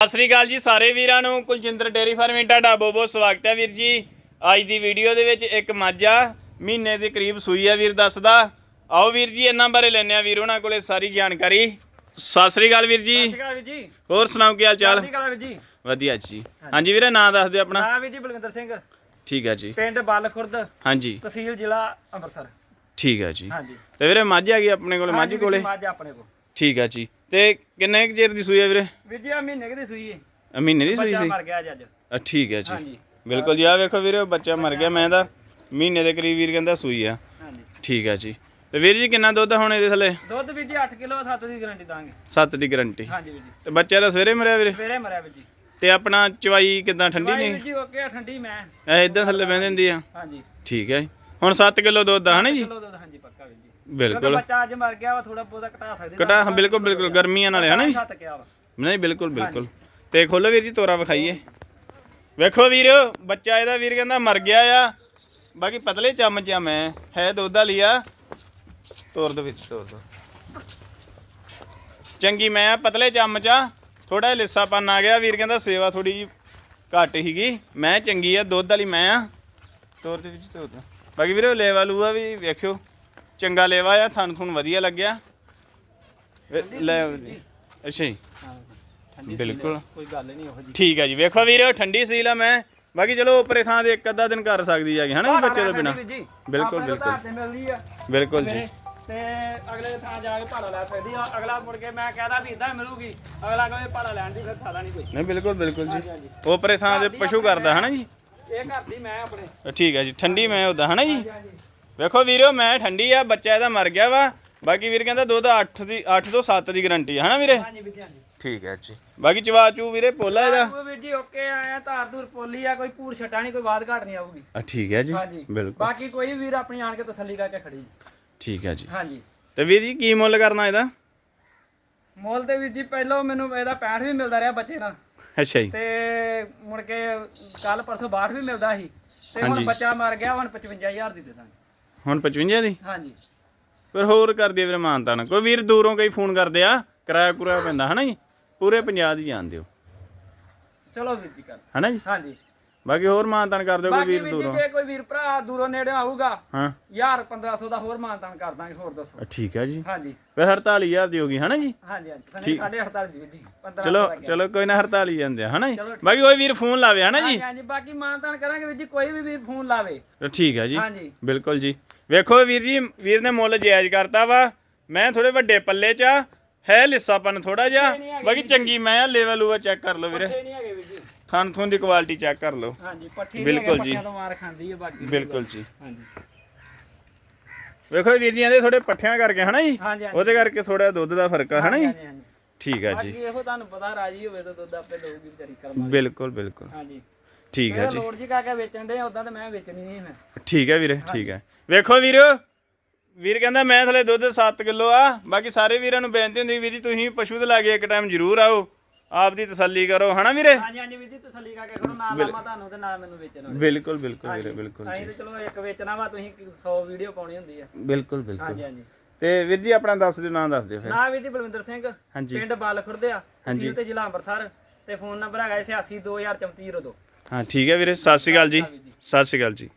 ਸਤਿ ਸ੍ਰੀ ਅਕਾਲ ਜੀ ਸਾਰੇ ਵੀਰਾਂ ਨੂੰ ਕੁਲਜਿੰਦਰ ਡੇਰੀ ਫਾਰਮਿੰਗ ਤੁਹਾਡਾ ਬਹੁਤ ਬਹੁਤ ਸਵਾਗਤ ਹੈ ਵੀਰ ਜੀ। ਅੱਜ ਦੀ ਵੀਡੀਓ ਦੇ ਵਿੱਚ ਇੱਕ ਮੱਝ ਮਹੀਨੇ ਦੇ ਕਰੀਬ ਸੂਈ ਆ ਵੀਰ ਦੱਸਦਾ। ਆਓ ਵੀਰ ਜੀ ਇਹਨਾਂ ਬਾਰੇ ਲੈਣੇ ਆ ਵੀਰ ਉਹਨਾਂ ਕੋਲੇ ਸਾਰੀ ਜਾਣਕਾਰੀ। ਸਤਿ ਸ੍ਰੀ ਅਕਾਲ ਵੀਰ ਜੀ। ਸਤਿ ਸ਼੍ਰੀ ਅਕਾਲ ਵੀਰ ਜੀ। ਹੋਰ ਸੁਣਾਓ ਕੀ ਹਾਲ ਚਾਲ? ਜੀ। ਵਧੀਆ ਜੀ। ਹਾਂਜੀ ਵੀਰੇ ਨਾਂ ਦੱਸ ਦਿਓ ਆਪਣਾ। ਨਾਮ ਵੀਰ ਜੀ ਬਲਵਿੰਦਰ ਸਿੰਘ। ਠੀਕ ਹੈ ਜੀ। ਪਿੰਡ ਬਲ ਖੁਰਦ ਹਾਂਜੀ। ਤਹਿਸੀਲ ਜ਼ਿਲ੍ਹਾ ਅੰਮ੍ਰਿਤਸਰ। ਠੀਕ ਹੈ ਜੀ। ਹਾਂਜੀ। ਤੇ ਵੀਰੇ ਮੱਝ ਆ ਗਈ ਆਪਣੇ ਕੋਲੇ? ਮੱਝ ਕੋਲੇ? ਮੱਝ ਆਪਣੇ ਕੋਲ। ਠੀਕ ਹੈ ਜੀ। ਤੇ ਕਿੰਨੇ ਕੁ ਚਿਰ ਦੀ ਸੂਈ ਆ ਵੀਰੇ? ਵੀਰ ਜੀ ਆ ਮਹੀਨੇ ਕਿਤੇ ਸੂਈ ਹੈ ਆ ਮਹੀਨੇ ਦੀ ਸੂਈ ਬੱਚਾ ਸੀ? ਮਰ ਗਿਆ ਅੱਜ ਅੱਜ। ਆ ਠੀਕ ਹੈ ਜੀ। ਹਾਂਜੀ। ਬਿਲਕੁਲ ਜੀ ਆ ਵੇਖੋ ਵੀਰੇ ਉਹ ਬੱਚਾ ਮਰ ਗਿਆ ਮੈਂ ਤਾਂ ਮਹੀਨੇ ਦੇ ਕਰੀਬ ਵੀਰ ਕਹਿੰਦਾ ਸੂਈ ਆ। ਹਾਂਜੀ। ਠੀਕ ਹੈ ਜੀ। ਤੇ ਵੀਰ ਜੀ ਕਿੰਨਾ ਦੁੱਧ ਆ ਹੁਣ ਇਹਦੇ ਥੱਲੇ? ਦੁੱਧ ਵੀਰ ਜੀ 8 ਕਿਲੋ 7 ਦੀ ਗਾਰੰਟੀ ਦਾਂਗੇ। 7 ਦੀ ਗਾਰੰਟੀ। ਹਾਂਜੀ ਵੀਰ ਜੀ। ਤੇ ਬੱਚਾ ਦਾ ਸਵੇਰੇ ਮਰਿਆ ਵੀਰੇ? ਸਵੇਰੇ ਮਰਿਆ ਵੀਰ ਜੀ। ਤੇ ਆਪਣਾ ਚਵਾਈ ਕਿਦਾਂ ਠੰਡੀ ਭਾਈ ਵੀਰ ਨਹੀਂ ਜੀ ਓਕੇ ਆ, ਠੰਡੀ ਮੈਂ। ਐ ਇਦਾਂ ਥੱਲੇ ਬਹਿ ਜਾਂਦੀ ਆ। ਹਾਂਜੀ। ਠੀਕ ਹੈ ਜੀ। ਹੁਣ 7 ਕਿਲੋ ਦੁੱਧ ਆ ਹਨਾ ਜੀ? ਕਿਲੋ ਦੁੱਧ ਬਿਲਕੁਲ। ਬੱਚਾ ਅੱਜ ਮਰ ਗਿਆ ਵਾ ਥੋੜਾ ਬਹੁਤਾ ਘਟਾ ਸਕਦੇ ਕਟਾ ਹਾਂ ਬਿਲਕੁਲ ਬਿਲਕੁਲ ਗਰਮੀਆਂ ਨਾਲੇ ਹਨਾ ਜੀ। ਵਾ ਨਹੀਂ ਬਿਲਕੁਲ ਬਿਲਕੁਲ। ਤੇ ਖੋਲੋ ਵੀਰ ਜੀ ਤੋਰਾ ਵਿਖਾਈਏ। ਵੇਖੋ ਵੀਰ ਬੱਚਾ ਇਹਦਾ ਵੀਰ ਕਹਿੰਦਾ ਮਰ ਗਿਆ ਆ। ਬਾਕੀ ਪਤਲੇ ਚਮਚ ਆ ਮੈਂ। ਹੈ ਦੁੱਧ ਵਾਲੀ ਆ। ਤੋਰ ਦੋ ਵਿੱਚ ਤੋਰ ਦੋ। ਚੰਗੀ ਮੈਂ ਆ ਪਤਲੇ ਚਮਚ ਆ। ਥੋੜਾ ਲਿੱਸਾਪਨ ਆ ਗਿਆ। ਵੀਰ ਕਹਿੰਦਾ ਸੇਵਾ ਥੋੜੀ ਜੀ ਘੱਟ ਹੀਗੀ ਮੈਂ ਚੰਗੀ ਆ ਦੁੱਧ ਵਾਲੀ ਮੈਂ ਆ। ਤੋਰ ਦੇ ਵਿੱਚ ਤੋਰ ਦੋ। ਬਾਕੀ ਵੀਰੇ ਲੇਵਾ ਲੂਆ ਵੀ ਵੇਖਿਓ। ਚੰਗਾ ਲੇਵਾ ਆ ਥਣ ਥੁਣ ਵਧੀਆ ਲੱਗਿਆ। ਲੈ ਅੱਛਾ ਜੀ। ਹਾਂ ਠੰਡੀ ਬਿਲਕੁਲ। ਕੋਈ ਗੱਲ ਨਹੀਂ ਉਹੋ ਜੀ ਠੀਕ ਹੈ ਜੀ ਵੇਖੋ ਵੀਰ ਠੰਡੀ ਸੀਲ ਆ ਮੈਂ। ਬਾਕੀ ਚਲੋ ਉੱਪਰੇ ਥਾਂ ਦੇ ਇੱਕ ਅੱਧਾ ਦਿਨ ਕਰ ਸਕਦੀ ਹੈਗੀ ਹਨਾ ਬੱਚੇ ਤੋਂ ਬਿਨਾ? ਬਿਲਕੁਲ, ਬਿਲਕੁਲ। ਤੇ ਬਿਲਕੁਲ ਜੀ। ਤੇ ਅਗਲੇ ਥਾਂ ਜਾ ਕੇ ਭਾੜਾ ਲੈ ਸਕਦੀ ਆ। ਅਗਲਾ ਮੁੜ ਕੇ ਮੈਂ ਕਹਦਾ ਵੀ ਇਦਾਂ ਮਿਲੂਗੀ। ਅਗਲਾ ਕਹੇ ਭਾੜਾ ਲੈਣ ਦੀ ਫਿਰ ਫਾਇਦਾ ਨਹੀਂ ਕੋਈ। ਨਹੀਂ ਬਿਲਕੁਲ ਬਿਲਕੁਲ ਜੀ। ਉੱਪਰੇ ਥਾਂ ਦੇ ਪਸ਼ੂ ਕਰਦਾ ਹਨਾ ਜੀ? ਇਹ ਘਰ ਦੀ ਮੈਂ ਆਪਣੇ। ਠੀਕ ਹੈ ਜੀ ਠੰਡੀ ਮੈਂ ਉਹਦਾ ਹਨਾ ਜੀ? ਵੇਖੋ ਵੀਰੋ ਮੈਂ ਠੰਡੀ ਆ ਬੱਚਾ ਇਹਦਾ ਮਰ ਗਿਆ ਵਾ। ਬਾਕੀ ਵੀਰ ਕਹਿੰਦਾ ਦੁੱਧ 8 ਦੀ 8 ਤੋਂ 7 ਦੀ ਗਾਰੰਟੀ ਆ ਹਨਾ ਵੀਰੇ? ਹਾਂਜੀ ਵੀਰ ਜੀ ਹਾਂਜੀ। ਠੀਕ ਹੈ ਜੀ। ਬਾਕੀ ਚਵਾ ਚੂ ਵੀਰੇ ਪੋਲਾ ਇਹਦਾ। ਉਹ ਵੀਰ ਜੀ ਓਕੇ ਆਇਆ ਧਾਰ ਧੂਰ ਪੋਲੀ ਆ ਕੋਈ ਪੂਰ ਛਟਾ ਨਹੀਂ ਕੋਈ ਬਾਦ ਘਾਟ ਨਹੀਂ ਆਊਗੀ। ਆ ਠੀਕ ਹੈ ਜੀ। ਹਾਂਜੀ। ਬਿਲਕੁਲ। ਬਾਕੀ ਕੋਈ ਵੀਰ ਆਪਣੀ ਆਣ ਕੇ ਤਸੱਲੀ ਕਰਕੇ ਖੜੀ ਠੀਕ ਹੈ ਜੀ। ਹਾਂਜੀ। ਤੇ ਵੀਰ ਜੀ ਕੀ ਮੁੱਲ ਕਰਨਾ ਇਹਦਾ? ਮੁੱਲ ਤੇ ਵੀਰ ਜੀ ਪਹਿਲਾਂ ਮੈਨੂੰ ਇਹਦਾ 65 ਵੀ ਮਿਲਦਾ ਰਿਹਾ ਬੱਚੇ ਨਾਲ। ਅੱਛਾ ਜੀ। ਤੇ ਮੁੜ ਕੇ ਕੱਲ ਪਰਸੋਂ 62 ਵੀ ਮਿਲਦਾ ਸੀ। ਤੇ ਹੁਣ। ਬੱਚਾ ਮਰ ਗਿਆ ਹੁਣ 55000 ਦੀ ਦੇ ਦਾਂਗੇ। ਹੁਣ 55 ਦੀ? ਹਾਂਜੀ। ਫਿਰ ਹੋਰ ਕਰ ਦਈਏ ਵੀਰੇ ਮਾਨਤਾ ਨਾ ਕੋਈ ਵੀਰ ਦੂਰੋਂ ਕਈ ਫੋਨ ਕਰਦੇ ਆ ਕਿਰਾਇਆ ਕੁਰਾਇਆ ਪੈਂਦਾ ਹਨਾ ਜੀ? ਪੂਰੇ 50 ਦੀ ਜਾਣ ਦਿਓ। ਚਲੋ ਵੀਰ ਜੀ ਕਰ। ਹਨਾ ਜੀ? ਹਾਂਜੀ। ਬਾਕੀ ਹੋਰ ਮਾਨਤਾਨ ਕਰ ਦਿਓ ਕੋਈ ਬਾਕੀ ਵੀਰ ਵੀਰ ਜੀ ਦੂਰੋਂ। ਜੇ ਕੋਈ ਵੀਰ ਭਰਾ ਦੂਰੋਂ ਨੇੜੇ ਆਊਗਾ ਹਾਂ। ਯਾਰ 1500 ਦਾ ਹੋਰ ਮਾਨਤਾਨ ਕਰ ਦਾਂਗੇ ਹੋਰ ਦੱਸੋ। ਠੀਕ ਹੈ ਜੀ। ਹਾਂਜੀ। ਫਿਰ 48000 ਦੀ ਹੋ ਗਈ ਹਨਾ ਜੀ? ਹਾਂਜੀ ਹਾਂਜੀ। ਸਨੇ 48 ਦੀ ਵੀਰ ਜੀ 1500 ਚਲੋ ਦਾ ਗਿਆ। ਚਲੋ ਕੋਈ ਨਾ 48 ਜਾਂਦੇ ਆ ਹਨਾ ਜੀ? ਚਲੋ ਠੀਕ। ਬਾਕੀ ਕੋਈ ਵੀਰ ਫੋਨ ਲਾਵੇ ਹਨਾ ਜੀ? ਹਾਂਜੀ ਹਾਂਜੀ। ਬਾਕੀ ਮਾਨਤਾਨ ਕਰਾਂਗੇ ਵੀਰ ਜੀ ਕੋਈ ਵੀ ਵੀਰ ਫੋਨ ਲਾਵੇ। ਠੀਕ ਹੈ ਜੀ। ਹਾਂਜੀ। ਬਿਲਕੁਲ ਜੀ। ਵੇਖੋ ਵੀਰ ਜੀ ਵੀਰ ਨੇ ਮੁੱਲ ਜਾਇਜ਼ ਕਰਤਾ ਵਾ। ਮੈਂ ਥੋੜੇ ਵੱਡੇ ਪੱਲੇ 'ਚ ਆ ਹੈ ਲਿੱਸਾਪਨ ਥੋੜਾ ਜਿਹਾ। ਬਾਕੀ ਚੰਗੀ ਮੈਂ ਆ ਲੈਵਲ ਉਹ ਚੈੱਕ ਕਰ ਲਓ ਵੀਰੇ। ਜੀ। ਥਣ ਥੁਣ ਦੀ ਕੁਆਲਿਟੀ ਚੈੱਕ ਕਰ ਲਓ। ਹਾਂਜੀ ਪੱਠੇ ਬਿਲਕੁਲ ਜੀ। ਜੀ ਤੋਂ ਮਾਰ ਖਾਂਦੀ ਹੈ ਬਾਕੀ ਬਿਲਕੁਲ ਜੀ। ਹਾਂਜੀ। ਵੇਖੋ ਵੀਰ ਜੀਆਂ ਦੇ ਥੋੜੇ ਪੱਠਿਆਂ ਕਰਕੇ ਹਨਾ ਜੀ? ਉਹਦੇ ਕਰਕੇ ਥੋੜਾ ਦੁੱਧ ਦਾ ਫ਼ਰਕ ਆ ਹਨਾ ਜੀ। ਠੀਕ ਹੈ ਜੀ। ਬਾਕੀ ਇਹੋ ਤੁਹਾਨੂੰ ਪਤਾ ਰਾਜੀ ਹੋਵੇ ਤਾਂ ਦੁੱਧ ਆਪੇ ਦਊਗੀ ਵਿਚਾਰੀ ਕਰਮਾ ਬਿਲਕੁਲ ਬਿਲਕੁਲ। ਹਾਂਜੀ। ਠੀਕ ਹੈ ਜੀ। ਲੋੜ ਜੀ ਕਾਕੇ ਵੇਚਣ ਦੇ ਉਦਾਂ ਤਾਂ ਮੈਂ ਵੇਚਣੀ ਨਹੀਂ ਮੈਂ। ਠੀਕ ਹੈ ਵੀਰੇ ਠੀਕ ਹੈ। ਵੇਖੋ ਵੀਰ ਵੀਰ ਕਹਿੰਦਾ ਮੈਂ ਥਲੇ ਦੁੱਧ 7 ਕਿਲੋ ਆ ਬਾਕੀ ਸਾਰੇ ਵੀਰਾਂ ਨੂੰ ਬੇਨਤੀ ਹੁੰਦੀ ਵੀਰ ਜੀ ਤੁਸੀਂ ਪਸ਼ੂ ਦੇ ਲਾਗੇ ਇੱਕ ਟਾਈਮ ਜ਼ਰੂਰ ਆਓ। ਆਪ ਦੀ ਤਸੱਲੀ ਕਰੋ ਹਨਾ ਵੀਰੇ? ਹਾਂਜੀ ਹਾਂਜੀ ਵੀਰ ਜੀ ਤਸੱਲੀ ਕਰਕੇ ਖੜੋ ਨਾ ਲਾਮਾ ਤੁਹਾਨੂੰ ਤੇ ਨਾ ਮੈਨੂੰ ਵੇਚਣ ਬਿਲਕੁਲ ਬਿਲਕੁਲ ਵੀਰੇ ਬਿਲਕੁਲ ਅਸੀਂ ਤਾਂ ਚਲੋ ਇੱਕ ਵੇਚਣਾ ਵਾ ਤੁਸੀਂ 100 ਵੀਡੀਓ ਪਾਉਣੀ ਹੁੰਦੀ ਆ। ਬਿਲਕੁਲ ਬਿਲਕੁਲ। ਹਾਂਜੀ ਹਾਂਜੀ। ਤੇ ਵੀਰ ਜੀ ਆਪਣਾ ਦੱਸ ਦਿਓ ਨਾਂ ਦੱਸ ਦਿਓ ਫਿਰ। ਨਾ ਵੀਰ ਜੀ ਬਲਵਿੰਦਰ ਸਿੰਘ ਪਿੰਡ ਬਲ ਖੁਰਦਿਆ ਤਹਿਸੀਲ ਤੇ ਜ਼ਿਲ੍ਹਾ ਅੰਮ੍ਰਿਤਸਰ ਤੇ ਫੋਨ ਨੰਬਰ ਹੈਗਾ 86 2034 02 ਹਾਂ ਠੀਕ ਹੈ ਵੀਰੇ। ਸਤਿ ਸ਼੍ਰੀ ਅਕਾਲ ਜੀ। ਸਤਿ ਸ਼੍ਰੀ ਅਕਾਲ ਜੀ।